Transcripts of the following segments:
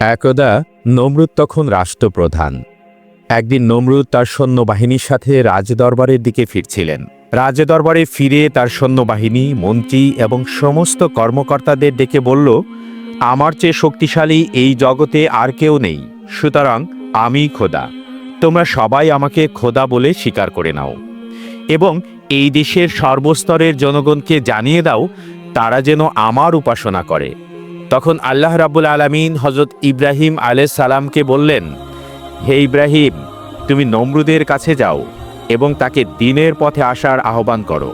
একদা নমরুদ তখন রাষ্ট্রপ্রধান। একদিন নমরুদ তার সৈন্যবাহিনীর সাথে রাজদরবারের দিকে ফিরছিলেন। রাজদরবারে ফিরে তার সৈন্যবাহিনী, মন্ত্রী এবং সমস্ত কর্মকর্তাদের ডেকে বলল, আমার চেয়ে শক্তিশালী এই জগতে আর কেউ নেই, সুতরাং আমি খোদা। তোমরা সবাই আমাকে খোদা বলে স্বীকার করে নাও। এবং এই দেশের সর্বস্তরের জনগণকে জানিয়ে দাও, তারা যেন আমার উপাসনা করে। তখন আল্লাহ রাব্বুল আলামিন হজরত ইব্রাহিম আলাইহিস সালামকে বললেন, হে ইব্রাহিম, তুমি নমরুদের কাছে যাও এবং তাকে দিনের পথে আসার আহ্বান করো।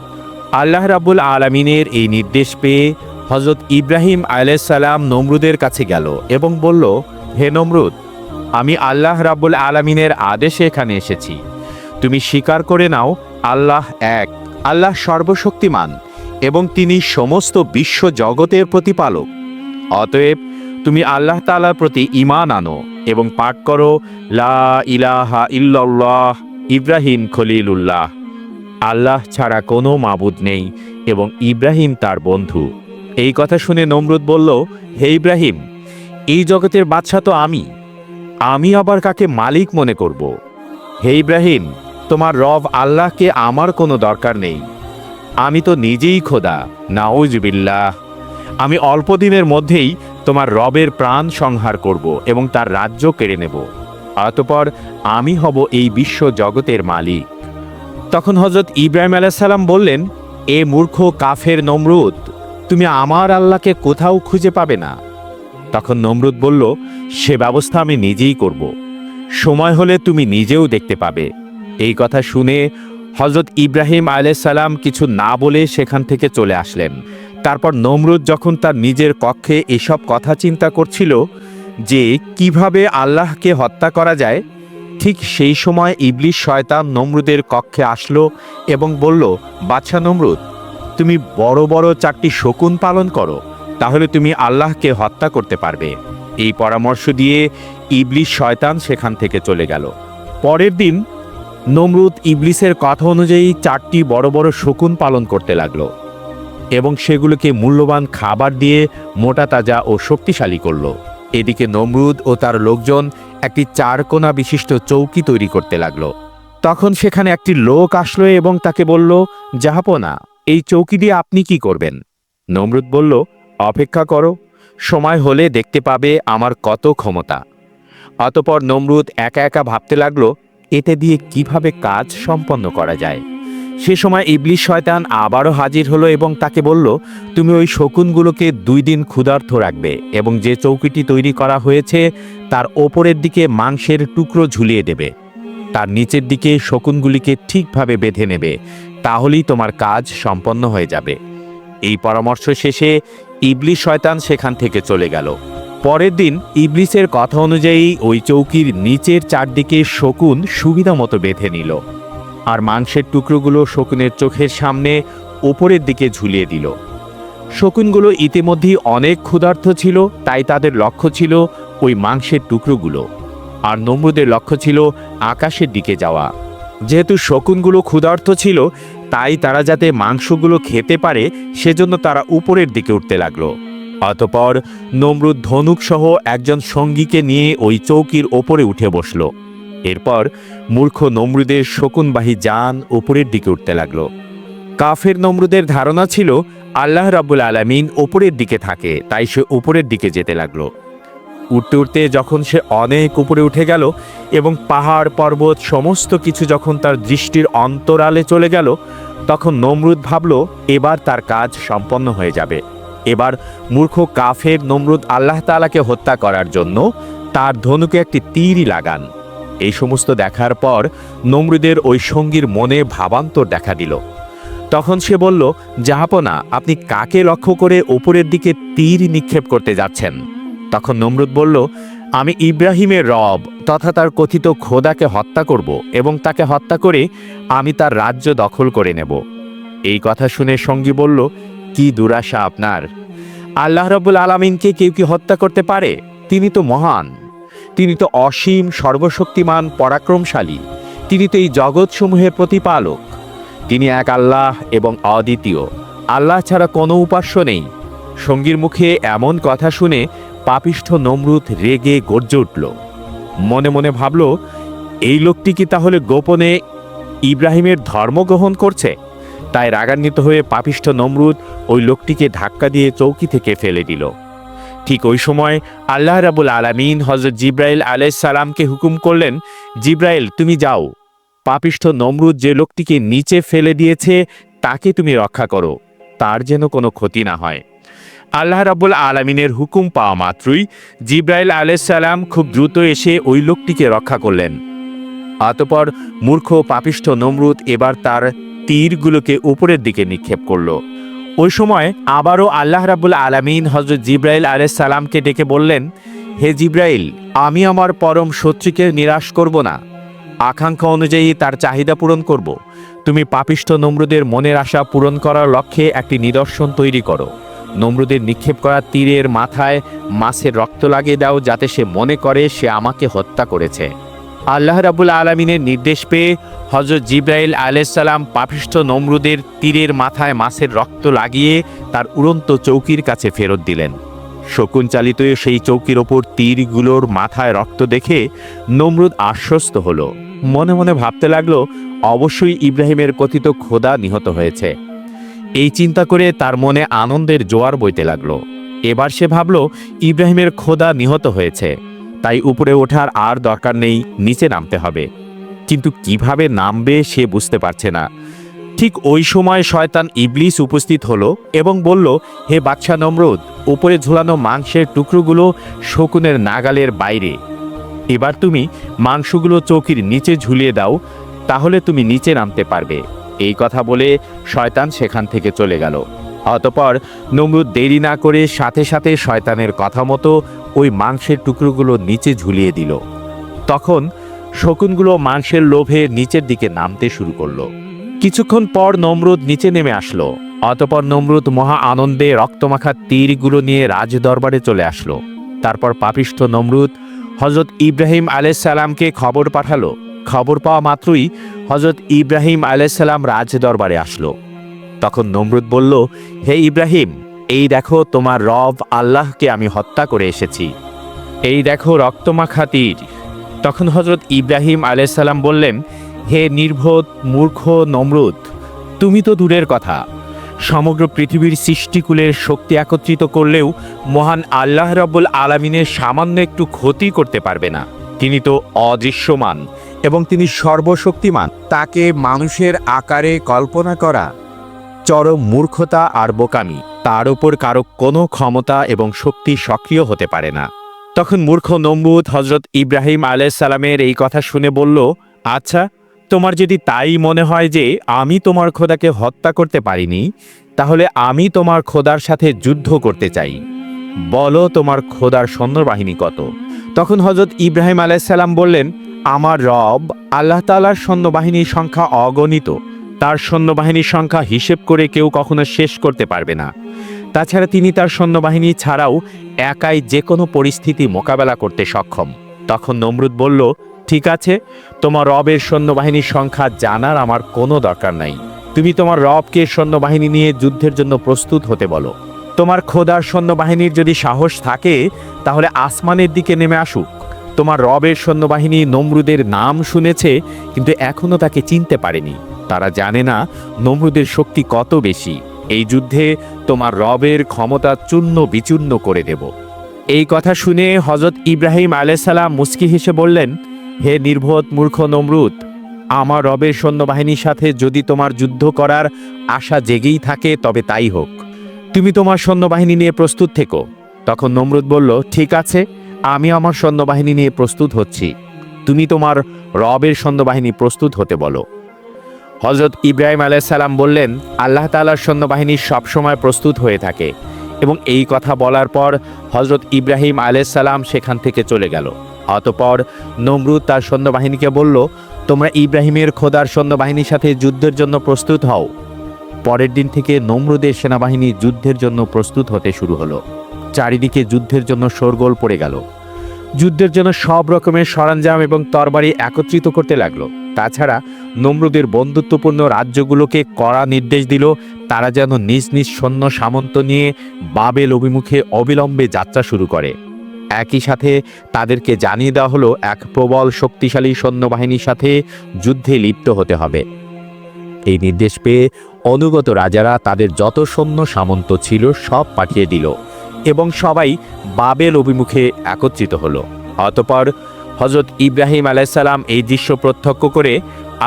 আল্লাহ রাব্বুল আলামিনের এই নির্দেশ পেয়ে হজরত ইব্রাহিম সালাম নমরুদের কাছে গেল এবং বলল, হে নমরুদ, আমি আল্লাহ রাবুল আলামিনের আদেশে এখানে এসেছি। তুমি স্বীকার করে নাও, আল্লাহ এক, আল্লাহ সর্বশক্তিমান এবং তিনি সমস্ত বিশ্ব জগতের প্রতিপালক। অতএব তুমি আল্লাহ তালার প্রতি ঈমান আনো এবং পাঠ করো, লা ইলাহা ইল্লাল্লাহ, ইব্রাহিম খলিলুল্লাহ। আল্লাহ ছাড়া কোনো মাবুদ নেই এবং ইব্রাহিম তার বন্ধু। এই কথা শুনে নমরুদ বলল, হে ইব্রাহিম, এই জগতের বাদশা তো আমি। আমি আবার কাকে মালিক মনে করব? হে ইব্রাহিম, তোমার রব আল্লাহকে আমার কোনো দরকার নেই। আমি তো নিজেই খোদা, নাউজবিল্লাহ। আমি অল্প দিনের মধ্যেই তোমার রবের প্রাণ সংহার করব এবং তার রাজ্য কেড়ে নেব। অতপর আমি হব এই বিশ্ব জগতের মালিক। তখন হজরত ইব্রাহিম আলাইসাল্লাম বললেন, এ মূর্খ কাফের নমরুদ, তুমি আমার আল্লাহকে কোথাও খুঁজে পাবে না? তখন নমরুদ বলল, সে ব্যবস্থা আমি নিজেই করব। সময় হলে তুমি নিজেও দেখতে পাবে। এই কথা শুনে হজরত ইব্রাহিম আলাইসাল্লাম কিছু না বলে সেখান থেকে চলে আসলেন। তারপর নমরুদ যখন তার নিজের কক্ষে এসব কথা চিন্তা করছিল যে কীভাবে আল্লাহকে হত্যা করা যায়, ঠিক সেই সময় ইবলিশ শয়তান নমরুদের কক্ষে আসলো এবং বলল বাচ্চা নমরুদ, তুমি বড় বড় চারটি শকুন পালন করো, তাহলে তুমি আল্লাহকে হত্যা করতে পারবে। এই পরামর্শ দিয়ে ইবলিশ শয়তান সেখান থেকে চলে গেল। পরের দিন নমরুদ ইবলিসের কথা অনুযায়ী চারটি বড় বড় শকুন পালন করতে লাগল। এবং সেগুলোকে মূল্যবান খাবার দিয়ে মোটা, তাজা ও শক্তিশালী করল। এদিকে নমরুদ ও তার লোকজন একটি চারকোনা বিশিষ্ট চৌকি তৈরি করতে লাগল। তখন সেখানে একটি লোক আসলো এবং তাকে বলল, জাহাপনা, এই চৌকি দিয়ে আপনি কি করবেন? নমরুদ বলল, অপেক্ষা করো, সময় হলে দেখতে পাবে আমার কত ক্ষমতা। অতপর নমরুদ একা একা ভাবতে লাগল, এতে দিয়ে কীভাবে কাজ সম্পন্ন করা যায়? সে সময় ইবলিশ শয়তান আবারও হাজির হলো এবং তাকে বলল, তুমি ওই শকুনগুলোকে দুই দিন ক্ষুধার্থ রাখবে এবং যে চৌকিটি তৈরি করা হয়েছে তার ওপরের দিকে মাংসের টুকরো ঝুলিয়ে দেবে। তার নিচের দিকে শকুনগুলিকে ঠিকভাবে বেঁধে নেবে, তাহলেই তোমার কাজ সম্পন্ন হয়ে যাবে। এই পরামর্শ শেষে ইবলিশ শয়তান সেখান থেকে চলে গেল। পরের দিন ইবলিসের কথা অনুযায়ী ওই চৌকির নিচের চারদিকে শকুন সুবিধা মতো বেঁধে নিল। আর মাংসের টুকরোগুলো শকুনের চোখের সামনে ওপরের দিকে ঝুলিয়ে দিল। শকুনগুলো ইতিমধ্যেই অনেক ক্ষুধার্ত ছিল, তাই তাদের লক্ষ্য ছিল ওই মাংসের টুকরোগুলো। আর নমরুদের লক্ষ্য ছিল আকাশের দিকে যাওয়া। যেহেতু শকুনগুলো ক্ষুধার্ত ছিল, তাই তারা যাতে মাংসগুলো খেতে পারে, সেজন্য তারা উপরের দিকে উঠতে লাগল। অতপর নমরুদ ধনুক সহ একজন সঙ্গীকে নিয়ে ওই চৌকির ওপরে উঠে বসল। এরপর মূর্খ নমরুদের শকুনবাহী যান উপরের দিকে উঠতে লাগল। কাফের নমরুদের ধারণা ছিল, আল্লাহ রাব্বুল আলামিন ওপরের দিকে থাকে, তাই সে উপরের দিকে যেতে লাগল। উঠতে উঠতে যখন সে অনেক উপরে উঠে গেল এবং পাহাড়, পর্বত, সমস্ত কিছু যখন তার দৃষ্টির অন্তরালে চলে গেল, তখন নমরুদ ভাবল, এবার তার কাজ সম্পন্ন হয়ে যাবে। এবার মূর্খ কাফের নমরুদ আল্লাহ তাআলাকে হত্যা করার জন্য তার ধনুকে একটি তীরই লাগান। এই সমস্ত দেখার পর নমরুদের ওই সঙ্গীর মনে ভাবান্তর দেখা দিল। তখন সে বলল, জাহাপনা, আপনি কাকে লক্ষ্য করে ওপরের দিকে তীর নিক্ষেপ করতে যাচ্ছেন? তখন নমরুদ বলল, আমি ইব্রাহিমের রব তথা তার কথিত খোদাকে হত্যা করব এবং তাকে হত্যা করে আমি তার রাজ্য দখল করে নেব। এই কথা শুনে সঙ্গী বলল, কি দুরাশা আপনার। আল্লাহ রব্বুল আলমিনকে কেউ কি হত্যা করতে পারে? তিনি তো মহান। তিনি তো অসীম, সর্বশক্তিমান, পরাক্রমশালী। তিনি তো এই জগৎসমূহের প্রতিপালক। তিনি এক আল্লাহ এবং অদ্বিতীয়। আল্লাহ ছাড়া কোনো উপাস্য নেই। সঙ্গীর মুখে এমন কথা শুনে পাপিষ্ঠ নমরুদ রেগে গর্জে উঠল। মনে মনে ভাবল, এই লোকটি কি তাহলে গোপনে ইব্রাহিমের ধর্ম গ্রহণ করছে? তাই রাগান্বিত হয়ে পাপিষ্ঠ নমরুদ ওই লোকটিকে ধাক্কা দিয়ে চৌকি থেকে ফেলে দিল। ঠিক ওই সময় আল্লাহ রাবুল আলামিন হজরত জিব্রাইল আলাইসালামকে হুকুম করলেন, জিব্রাইল, তুমি যাও। পাপিষ্ঠ নমরুদ যে লোকটিকে নিচে ফেলে দিয়েছে, তাকে তুমি রক্ষা করো। তার যেন কোনো ক্ষতি না হয়। আল্লাহ রাবুল আলমিনের হুকুম পাওয়া মাত্রই জিব্রাইল আলাইসাল্লাম খুব দ্রুত এসে ওই লোকটিকে রক্ষা করলেন। অতপর মূর্খ পাপিষ্ঠ নমরুদ এবার তার তীরগুলোকে উপরের দিকে নিক্ষেপ করল। ওই সময় আবারও আল্লাহ রাবুল আলমিন হজরত জিব্রাইল আলাইসাল্লামকে ডেকে বললেন, হে জিব্রাইল, আমি আমার পরম শত্রুকে নিরাশ করব না। আকাঙ্ক্ষা অনুযায়ী তার চাহিদা পূরণ করব। তুমি পাপিষ্ঠ নমরুদের মনের আশা পূরণ করার লক্ষ্যে একটি নিদর্শন তৈরি করো। নমরুদের নিক্ষেপ করা তীরের মাথায় মাছের রক্ত লাগিয়ে দাও যাতে সে মনে করে সে আমাকে হত্যা করেছে। আল্লাহ রাবুল আলমিনের নির্দেশ পেয়ে হজরত জিব্রাইল আলাইসাল্লাম পাপিষ্ঠ নমরুদের তীরের মাথায় মাছের রক্ত লাগিয়ে তার উড়ন্ত চৌকির কাছে ফেরত দিলেন। শকুন চালিত সেই চৌকির ওপর তীরগুলোর মাথায় রক্ত দেখে নমরুদ আশ্বস্ত হলো। মনে মনে ভাবতে লাগল, অবশ্যই ইব্রাহিমের কথিত খোদা নিহত হয়েছে। এই চিন্তা করে তার মনে আনন্দের জোয়ার বইতে লাগল। এবার সে ভাবল, ইব্রাহিমের খোদা নিহত হয়েছে। তাই উপরে ওঠার আর দরকার নেই, নিচে নামতে হবে। কিন্তু কীভাবে নামবে সে বুঝতে পারছে না। ঠিক ওই সময় শয়তান ইবলিস উপস্থিত হলো এবং বলল, হে বাদশাহ নমরুদ, উপরে ঝুলানো মাংসের টুকরোগুলো শকুনের নাগালের বাইরে। এবার তুমি মাংসগুলো চৌকির নিচে ঝুলিয়ে দাও, তাহলে তুমি নিচে নামতে পারবে। এই কথা বলে শয়তান সেখান থেকে চলে গেল। অতপর নমরুদ দেরি না করে সাথে সাথে শয়তানের কথা মতো ওই মাংসের টুকরোগুলো নিচে ঝুলিয়ে দিল। তখন শকুনগুলো মাংসের লোভে নিচের দিকে নামতে শুরু করল। কিছুক্ষণ পর নমরুদ নিচে নেমে আসলো। অতপর নমরুদ মহা আনন্দে রক্তমাখা তীরগুলো নিয়ে রাজ দরবারে চলে আসলো। তারপর পাপিষ্ঠ নমরুদ হজরত ইব্রাহিম আলাইসাল্লামকে খবর পাঠালো। খবর পাওয়া মাত্রই হজরত ইব্রাহিম আলাইসাল্লাম রাজ দরবারে আসলো। তখন নমরুদ বলল, হে ইব্রাহিম, এই দেখো তোমার রব আল্লাহকে আমি হত্যা করে এসেছি। এই দেখো রক্তমাখা তীর। তখন হজরত ইব্রাহিম আলাইসাল্লাম বললেন, হে নির্বোধ মূর্খ নমরুদ, তুমি তো দূরের কথা। সমগ্র পৃথিবীর সৃষ্টিকুলের শক্তি একত্রিত করলেও মহান আল্লাহ রব্বুল আলমিনের সামান্য একটু ক্ষতি করতে পারবে না। তিনি তো অদৃশ্যমান এবং তিনি সর্বশক্তিমান। তাকে মানুষের আকারে কল্পনা করা চরম মূর্খতা আর বোকামি, তার ওপর কারও কোনো ক্ষমতা এবং শক্তি সক্রিয় হতে পারে না। তখন মূর্খ নমরুদ হজরত ইব্রাহিম আলাইসালামের এই কথা শুনে বলল আচ্ছা তোমার যদি তাই মনে হয় যে আমি তোমার খোদাকে হত্যা করতে পারিনি, তাহলে আমি তোমার খোদার সাথে যুদ্ধ করতে চাই। বলো তোমার খোদার সৈন্যবাহিনী কত? তখন হজরত ইব্রাহিম আলাইসাল্লাম বললেন, আমার রব আল্লাহ তালার সৈন্যবাহিনীর সংখ্যা অগণিত। তার সৈন্যবাহিনীর সংখ্যা হিসেব করে কেউ কখনো শেষ করতে পারবে না। তাছাড়া তিনি তার সৈন্যবাহিনী ছাড়াও একাই যে কোনো পরিস্থিতি মোকাবেলা করতে সক্ষম। তখন নমরুদ বলল, ঠিক আছে, তোমার রবের সৈন্যবাহিনীর সংখ্যা জানার আমার কোনো দরকার নাই। তুমি তোমার রবকে সৈন্যবাহিনী নিয়ে যুদ্ধের জন্য প্রস্তুত হতে বলো। তোমার খোদার সৈন্যবাহিনীর যদি সাহস থাকে, তাহলে আসমানের দিকে নেমে আসুক। তোমার রবের সৈন্যবাহিনী নমরুদের নাম শুনেছে, কিন্তু এখনও তাকে চিনতে পারেনি। তারা জানে না নমরুদের শক্তি কত বেশি। এই যুদ্ধে তোমার রবের ক্ষমতা চূর্ণ বিচূর্ণ করে দেব। এই কথা শুনে হজরত ইব্রাহিম আলাইসাল্লাম মুস্কি হেসে বললেন, হে নির্বোধ মূর্খ নমরুদ, আমার রবের সৈন্যবাহিনীর সাথে যদি তোমার যুদ্ধ করার আশা জেগেই থাকে, তবে তাই হোক। তুমি তোমার সৈন্যবাহিনী নিয়ে প্রস্তুত থেকো। তখন নমরুদ বলল, ঠিক আছে, আমি আমার সৈন্যবাহিনী নিয়ে প্রস্তুত হচ্ছি। তুমি তোমার রবের সৈন্যবাহিনী প্রস্তুত হতে বলো। হজরত ইব্রাহিম আলাইসাল্লাম বললেন, আল্লাহ তালার সৈন্যবাহিনী সবসময় প্রস্তুত হয়ে থাকে এবং এই কথা বলার পর হজরত ইব্রাহিম আলাইসাল্লাম সেখান থেকে চলে গেল। অতপর নমরুদ তার সৈন্যবাহিনীকে বলল, তোমরা ইব্রাহিমের খোদার সৈন্যবাহিনীর সাথে যুদ্ধের জন্য প্রস্তুত হও। পরের দিন থেকে নমরুদের সেনাবাহিনী যুদ্ধের জন্য প্রস্তুত হতে শুরু হলো। চারিদিকে যুদ্ধের জন্য শোরগোল পড়ে গেল। যুদ্ধের জন্য সব রকমের সরঞ্জাম এবং তরবারি একত্রিত করতে লাগল। তাছাড়া নমরুদের বন্ধুত্বপূর্ণ রাজ্যগুলোকে কড়া নির্দেশ দিল, তারা যেন নিজ নিজ সৈন্য সামন্ত নিয়ে বাবেল অভিমুখে অবিলম্বে যাত্রা শুরু করে। একই সাথে তাদেরকে জানিয়ে দেওয়া হলো, এক প্রবল শক্তিশালী সৈন্যবাহিনীর সাথে যুদ্ধে লিপ্ত হতে হবে। এই নির্দেশ পেয়ে অনুগত রাজারা তাদের যত সৈন্য সামন্ত ছিল সব পাঠিয়ে দিল এবং সবাই বাবেল অভিমুখে একত্রিত হলো। অতপর হজরত ইব্রাহিম আলাইসাল্লাম এই দৃশ্য প্রত্যক্ষ করে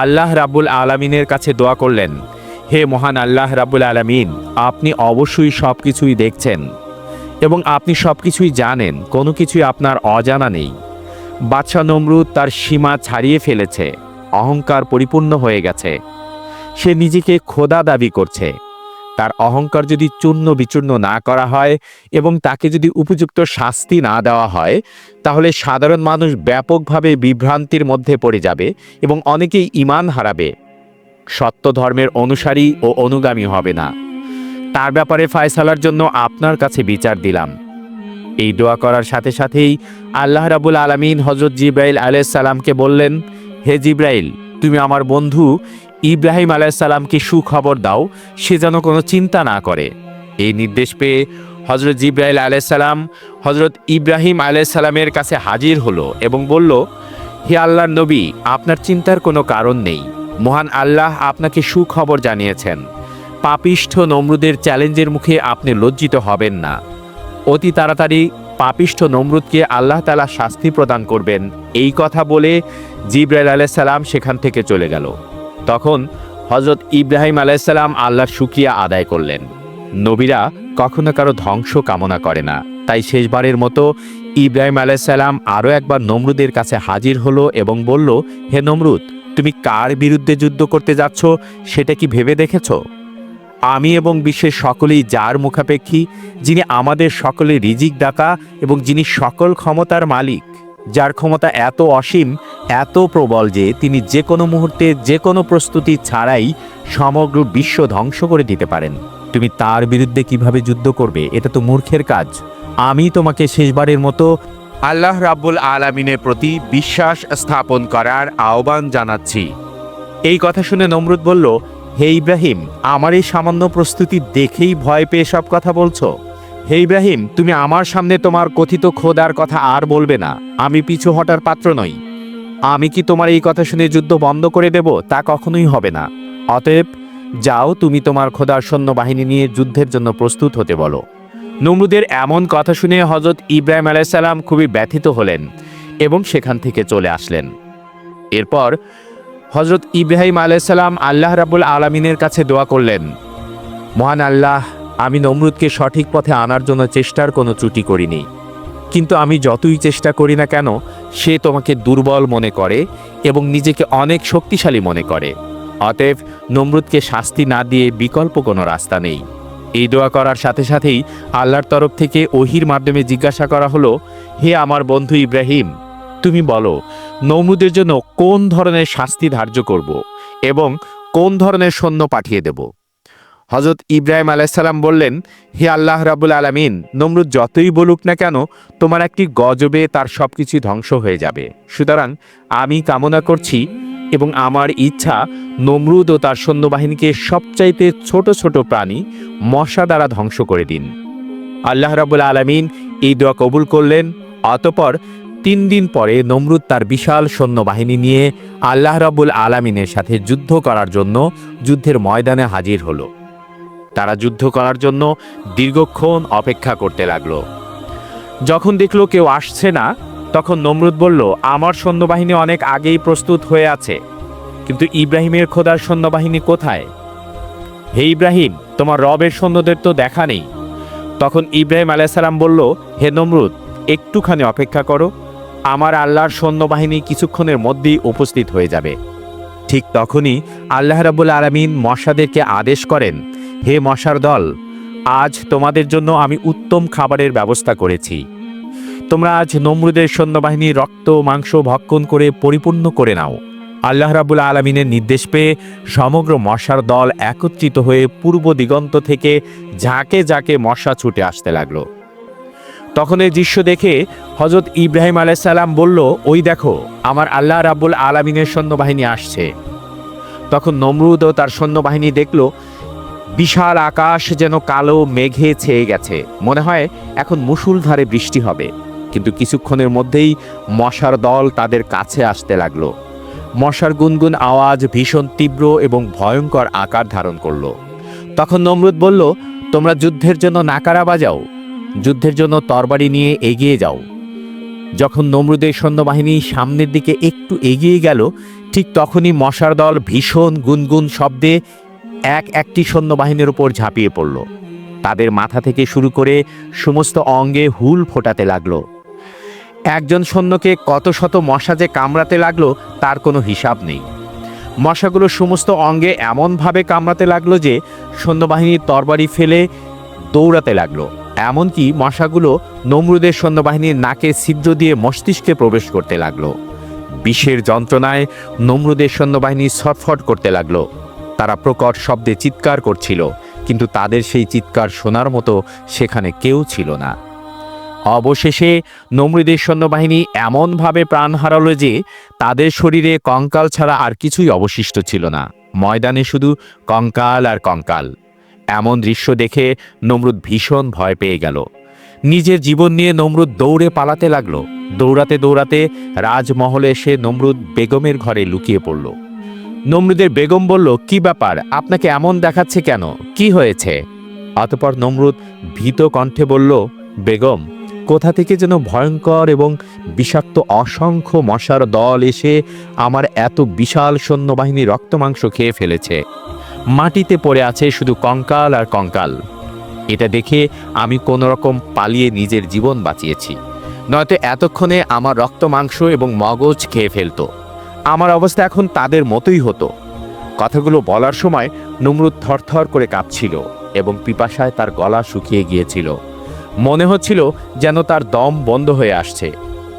আল্লাহ রাব্বুল আলামিনের কাছে দোয়া করলেন, হে মহান আল্লাহ রাবুল আলামিন, আপনি অবশ্যই সব কিছুই দেখছেন এবং আপনি সব কিছুই জানেন, কোনো কিছুই আপনার অজানা নেই। বাদশাহ নমরুদ তার সীমা ছাড়িয়ে ফেলেছে, অহংকার পরিপূর্ণ হয়ে গেছে। সে নিজেকে খোদা দাবি করছে। তার অহংকার যদি চূর্ণ বিচূর্ণ না করা হয় এবং তাকে যদি উপযুক্ত শাস্তি না দেওয়া হয়, তাহলে সাধারণ মানুষ ব্যাপকভাবে বিভ্রান্তির মধ্যে পড়ে যাবে এবং অনেকেই ইমান হারাবে। সত্য ধর্মের অনুসারী ও অনুগামী হবে না। তার ব্যাপারে ফায়সালার জন্য আপনার কাছে বিচার দিলাম। এই দোয়া করার সাথে সাথেই আল্লাহ রাবুল আলমিন হজরত জিব্রাইল আলাইসাল্লামকে বললেন, হে জিব্রাইল, তুমি আমার বন্ধু ইব্রাহিম আলাইসাল্লামকে সুখবর দাও, সে যেন কোনো চিন্তা না করে। এই নির্দেশ পেয়ে হজরত জিব্রাইল আলাইসাল্লাম হজরত ইব্রাহিম আলাইসাল্লামের কাছে হাজির হলো এবং বলল, হে আল্লাহর নবী, আপনার চিন্তার কোনো কারণ নেই। মহান আল্লাহ আপনাকে সুখবর জানিয়েছেন। পাপিষ্ঠ নমরুদের চ্যালেঞ্জের মুখে আপনি লজ্জিত হবেন না। অতি তাড়াতাড়ি পাপিষ্ঠ নমরুদকে আল্লাহ তালা শাস্তি প্রদান করবেন। এই কথা বলে জিব্রাইল আলাইসাল্লাম সেখান থেকে চলে গেল। তখন হজরত ইব্রাহিম আলাইসাল্লাম আল্লাহর শুক্রিয়া আদায় করলেন। নবীরা কখনো কারও ধ্বংস কামনা করে না। তাই শেষবারের মতো ইব্রাহিম আলাইসাল্লাম আরও একবার নমরুদের কাছে হাজির হলো এবং বলল, হে নমরুদ, তুমি কার বিরুদ্ধে যুদ্ধ করতে যাচ্ছ সেটা কি ভেবে দেখেছ? আমি এবং বিশ্বের সকলেই যার মুখাপেক্ষী, যিনি আমাদের সকলে রিজিক দাতা এবং যিনি সকল ক্ষমতার মালিক। যার ক্ষমতা এত অসীম এত প্রবল যে তিনি যে কোনো মুহূর্তে যে কোনো প্রস্তুতি ছাড়াই সমগ্র বিশ্ব ধ্বংস করে দিতে পারেন। তুমি তার বিরুদ্ধে কীভাবে যুদ্ধ করবে এটা তো মূর্খের কাজ। আমি তোমাকে শেষবারের মতো আল্লাহ রাব্বুল আলামিনের প্রতি বিশ্বাস স্থাপন করার আহ্বান জানাচ্ছি। এই কথা শুনে নমরুদ বলল হে ইব্রাহিম আমার এই সামান্য প্রস্তুতি দেখেই ভয় পেয়ে সব কথা বলছো? হে ইব্রাহিম, তুমি আমার সামনে তোমার কথিত খোদার কথা আর বলবে না। আমি পিছু হটার পাত্র নই। আমি কি তোমার এই কথা শুনে যুদ্ধ বন্ধ করে দেব, তা কখনোই হবে না। অতএব যাও, তুমি তোমার খোদার সৈন্যবাহিনী নিয়ে যুদ্ধের জন্য প্রস্তুত হতে বলো। নমরুদের এমন কথা শুনে হজরত ইব্রাহিম আলাইসাল্লাম খুবই ব্যথিত হলেন এবং সেখান থেকে চলে আসলেন। এরপর হজরত ইব্রাহিম আলাইসাল্লাম আল্লাহ রাবুল আলমিনের কাছে দোয়া করলেন, মহান আল্লাহ আমি নমরুদকে সঠিক পথে আনার জন্য চেষ্টার কোনো ত্রুটি করিনি। কিন্তু আমি যতই চেষ্টা করি না কেন, সে তোমাকে দুর্বল মনে করে এবং নিজেকে অনেক শক্তিশালী মনে করে। অতএব নমরুদকে শাস্তি না দিয়ে বিকল্প কোনো রাস্তা নেই। এই দোয়া করার সাথে সাথেই আল্লাহর তরফ থেকে ওহির মাধ্যমে জিজ্ঞাসা করা হলো, হে আমার বন্ধু ইব্রাহিম, তুমি বলো, নমরুদের জন্য কোন ধরনের শাস্তি ধার্য করব এবং কোন ধরনের সৈন্য পাঠিয়ে দেব? হজরত ইব্রাহিম আলাইসাল্লাম বললেন, হে আল্লাহ রাবুল আলমিন, নমরুদ যতই বলুক না কেন, তোমার একটি গজবে তার সব কিছু ধ্বংস হয়ে যাবে। সুতরাং আমি কামনা করছি এবং আমার ইচ্ছা নমরুদ ও তার সৈন্যবাহিনীকে সবচাইতে ছোট ছোট প্রাণী মশা দ্বারা ধ্বংস করে দিন। আল্লাহ রাবুল আলমিন এই দোয়া কবুল করলেন, অতপর তিন দিন পরে নমরুদ তার বিশাল সৈন্যবাহিনী নিয়ে আল্লাহ রাবুল আলামিনের সাথে যুদ্ধ করার জন্য যুদ্ধের ময়দানে হাজির হলো। তারা যুদ্ধ করার জন্য দীর্ঘক্ষণ অপেক্ষা করতে লাগল। যখন দেখল কেউ আসছে না, তখন নমরুদ বলল, আমার সৈন্যবাহিনী অনেক আগেই প্রস্তুত হয়ে আছে, কিন্তু ইব্রাহিমের খোদার সৈন্যবাহিনী কোথায়? হে ইব্রাহিম, তোমার রবের সৈন্যদের তো দেখা নেই। তখন ইব্রাহিম আলাইসালাম বলল, হে নমরুদ, একটুখানি অপেক্ষা করো, আমার আল্লাহর সৈন্যবাহিনী কিছুক্ষণের মধ্যেই উপস্থিত হয়ে যাবে। ঠিক তখনই আল্লাহ রাবুল আলমিন মশাদেরকে আদেশ করেন, হে মশার দল, আজ তোমাদের জন্য আমি উত্তম খাবারের ব্যবস্থা করেছি। তোমরা আজ নমরুদের সৈন্যবাহিনী রক্ত, মাংস ভক্ষণ করে পরিপূর্ণ করে নাও। আল্লাহ রাবুল আলমিনের নির্দেশ পেয়ে সমগ্র মশার দল একত্রিত হয়ে পূর্ব দিগন্ত থেকে ঝাঁকে ঝাঁকে মশা ছুটে আসতে লাগল। তখন এই দৃশ্য দেখে হজরত ইব্রাহিম আলাইসাল্লাম বলল, ওই দেখো, আমার আল্লাহ রাব্বুল আলমিনের সৈন্যবাহিনী আসছে। তখন নমরুদ ও তার সৈন্যবাহিনী দেখল, বিশাল আকাশ যেন কালো মেঘে ছেয়ে গেছে। মনে হয় এখন মুসুলধারে বৃষ্টি হবে। কিন্তু কিছুক্ষণের মধ্যেই মশার দল তাদের কাছে আসতে লাগল। মশার গুনগুন আওয়াজ ভীষণ তীব্র এবং ভয়ঙ্কর আকার ধারণ করল। তখন নমরুদ বলল, তোমরা যুদ্ধের জন্য নাকারা বাজাও। যুদ্ধের জন্য তরবারি নিয়ে এগিয়ে যাও। যখন নমরুদের সৈন্যবাহিনী সামনের দিকে একটু এগিয়ে গেল, ঠিক তখনই মশার দল ভীষণ গুনগুন শব্দে এক একটি সৈন্যবাহিনীর উপর ঝাঁপিয়ে পড়ল। তাদের মাথা থেকে শুরু করে সমস্ত অঙ্গে হুল ফোটাতে লাগল। একজন সৈন্যকে কত শত মশা যে কামড়াতে লাগল, তার কোনো হিসাব নেই। মশাগুলো সমস্ত অঙ্গে এমনভাবে কামড়াতে লাগল যে সৈন্যবাহিনীর তরবারি ফেলে দৌড়াতে লাগল। এমনকি মশাগুলো নমরুদের সৈন্যবাহিনীর নাকে ছিদ্র দিয়ে মস্তিষ্কে প্রবেশ করতে লাগল। বিষের যন্ত্রণায় নমরুদের সৈন্যবাহিনী ছটফট করতে লাগল। তারা প্রকট শব্দে চিৎকার করছিল, কিন্তু তাদের সেই চিৎকার শোনার মতো সেখানে কেউ ছিল না। অবশেষে নমরুদের সৈন্যবাহিনী এমনভাবে প্রাণ হারালো যে তাদের শরীরে কঙ্কাল ছাড়া আর কিছুই অবশিষ্ট ছিল না। ময়দানে শুধু কঙ্কাল আর কঙ্কাল। এমন দৃশ্য দেখে নমরুদ ভীষণ ভয় পেয়ে গেল। নিজের জীবন নিয়ে নমরুদ দৌড়ে পালাতে লাগল। দৌড়াতে দৌড়াতে রাজমহলে এসে নমরুদ বেগমের ঘরে লুকিয়ে পড়ল। নমরুদের বেগম বলল, কি ব্যাপার? আপনাকে এমন দেখাচ্ছে কেন? কি হয়েছে? অতপর নমরুদ ভীত কণ্ঠে বলল, বেগম, কোথা থেকে যেন ভয়ঙ্কর এবং বিষাক্ত অসংখ্য মশার দল এসে আমার এত বিশাল সৈন্যবাহিনী রক্তমাংস খেয়ে ফেলেছে। মাটিতে পড়ে আছে শুধু কঙ্কাল আর কঙ্কাল। এটা দেখে আমি কোনো রকম পালিয়ে নিজের জীবন বাঁচিয়েছি। নয়তো এতক্ষণে আমার রক্ত, মাংস এবং মগজ খেয়ে ফেলতো। আমার অবস্থা এখন তাদের মতোই হতো। কথাগুলো বলার সময় নমরুদ থরথর করে কাঁপছিল এবং পিপাসায় তার গলা শুকিয়ে গিয়েছিল। মনে হচ্ছিল যেন তার দম বন্ধ হয়ে আসছে।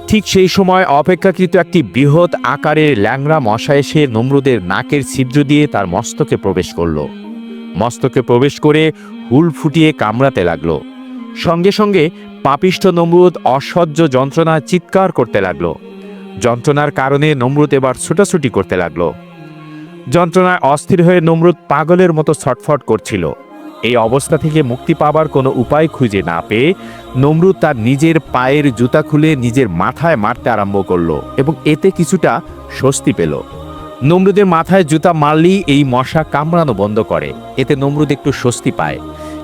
ঠিক সেই সময় অপেক্ষাকৃত একটি বৃহৎ আকারের ল্যাংড়া মশা এসে নমরুদের নাকের ছিদ্র দিয়ে তার মস্তকে প্রবেশ করল। মস্তকে প্রবেশ করে হুল ফুটিয়ে কামড়াতে লাগল। সঙ্গে সঙ্গে পাপিষ্ঠ নমরুদ অসহ্য যন্ত্রণা চিৎকার করতে লাগল। যন্ত্রণার কারণে নমরুদ এবার ছুটাছুটি করতে লাগল। যন্ত্রণায় অস্থির হয়ে নমরুদ পাগলের মতো ছটফট করছিল। এই অবস্থা থেকে মুক্তি পাবার কোনো উপায় খুঁজে না পেয়ে নমরুদ তার নিজের পায়ের জুতা খুলে নিজের মাথায় মারতে আরম্ভ করল এবং এতে কিছুটা স্বস্তি পেল। নমরুদের মাথায় জুতা মারলেই এই মশা কামড়ানো বন্ধ করে, এতে নমরুদ একটু স্বস্তি পায়।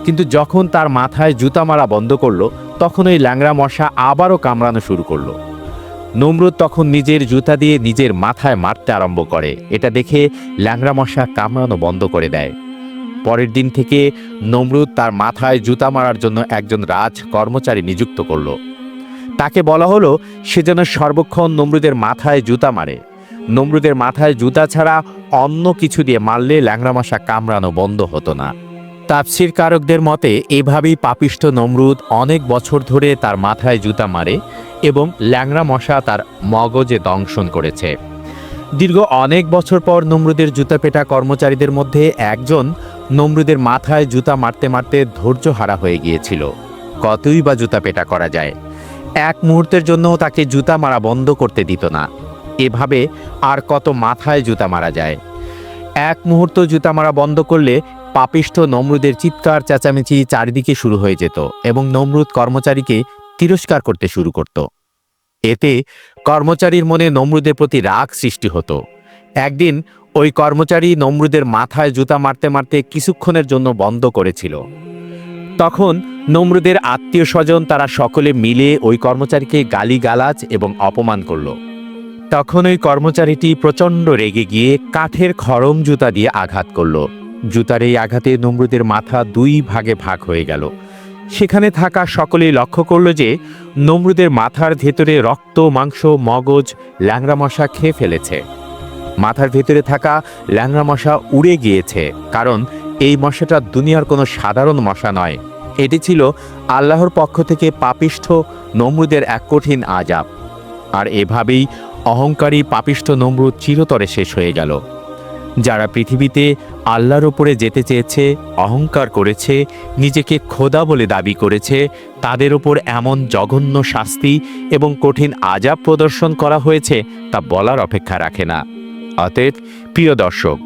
কিন্তু যখন তার মাথায় জুতা মারা বন্ধ করল, তখন ওই ল্যাংড়া মশা আবারও কামড়ানো শুরু করল। নমরুদ তখন নিজের জুতা দিয়ে নিজের মাথায় মারতে আরম্ভ করে, এটা দেখে ল্যাংড়া মশা কামড়ানো বন্ধ করে দেয়। পরের দিন থেকে নমরুদ তার মাথায় জুতা মারার জন্য একজন রাজ কর্মচারী নিযুক্ত করল। তাকে বলা হলো, সে যেন সর্বক্ষণ নমরুদের মাথায় জুতা মারে। নমরুদের মাথায় জুতা ছাড়া অন্য কিছু দিয়ে মারলে ল্যাংড়া মশা কামড়ানো বন্ধ হতো না। তাপসির কারকদের মতে, এভাবেই পাপিষ্ঠ নমরুদ অনেক বছর ধরে তার মাথায় জুতা মারে এবং ল্যাংড়া মশা তার মগজে দংশন করেছে। দীর্ঘ অনেক বছর পর নমরুদের জুতা পেটা কর্মচারীদের মধ্যে একজন নমরুদের মাথায় জুতা মারতে মারতে ধৈর্য হারা হয়ে গিয়েছিল। কতই বা জুতা পেটা করা যায়। এক মুহূর্তের জন্য তাকে জুতা মারা বন্ধ করতে দিত না। এভাবে আর কত মাথায় জুতা মারা যায়। এক মুহূর্ত জুতা মারা বন্ধ করলে পাপিষ্ঠ নমরুদের চিৎকার, চেঁচামেচি চারিদিকে শুরু হয়ে যেত এবং নমরুদ কর্মচারীকে তিরস্কার করতে শুরু করত। এতে কর্মচারীর মনে নমরুদের প্রতি রাগ সৃষ্টি হতো। একদিন ওই কর্মচারী নমরুদের মাথায় জুতা মারতে মারতে কিছুক্ষণের জন্য বন্ধ করেছিল। তখন নমরুদের আত্মীয় স্বজন তারা সকলে মিলে ওই কর্মচারীকে গালিগালাজ এবং অপমান করল। তখন ওই কর্মচারীটি প্রচণ্ড রেগে গিয়ে কাঠের খড়ম জুতা দিয়ে আঘাত করল। জুতার এই আঘাতে নমরুদের মাথা দুই ভাগে ভাগ হয়ে গেল। সেখানে থাকা সকলেই লক্ষ্য করল যে নমরুদের মাথার ভেতরে রক্ত, মাংস, মগজ, ল্যাংড়া মশা খেয়ে ফেলেছে। মাথার ভেতরে থাকা ল্যাংড়া মশা উড়ে গিয়েছে। কারণ এই মশাটা দুনিয়ার কোনো সাধারণ মশা নয়। এটি ছিল আল্লাহর পক্ষ থেকে পাপিষ্ঠ নমরুদের এক কঠিন আজাব আর এভাবেই অহংকারী পাপিষ্ঠ নমরুদ চিরতরে শেষ হয়ে গেল। যারা পৃথিবীতে আল্লাহর ওপরে যেতে চেয়েছে, অহংকার করেছে, নিজেকে খোদা বলে দাবি করেছে, তাদের ওপর এমন জঘন্য শাস্তি এবং কঠিন আজাব প্রদর্শন করা হয়েছে তা বলার অপেক্ষা রাখে না। অতএব প্রিয় দর্শক,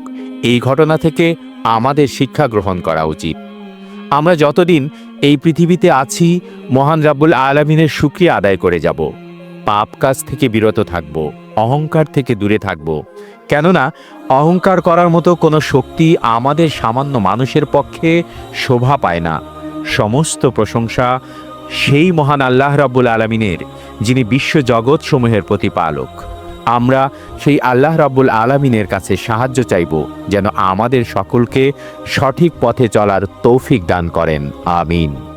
এই ঘটনা থেকে আমাদের শিক্ষা গ্রহণ করা উচিত। আমরা যতদিন এই পৃথিবীতে আছি, মহান রাব্বুল আলমিনের সুক্রিয়া আদায় করে যাব। পাপ কাজ থেকে বিরত থাকব, অহংকার থেকে দূরে থাকব। কেননা, অহংকার করার মতো কোনো শক্তি আমাদের সামান্য মানুষের পক্ষে শোভা পায় না। সমস্ত প্রশংসা সেই মহান আল্লাহ রাব্বুল আলমিনের, যিনি বিশ্ব জগৎ সমূহের প্রতিপালক। আমরা সেই আল্লাহ রাব্বুল আলমিনের কাছে সাহায্য চাইব, যেন আমাদের সকলকে সঠিক পথে চলার তৌফিক দান করেন। আমিন।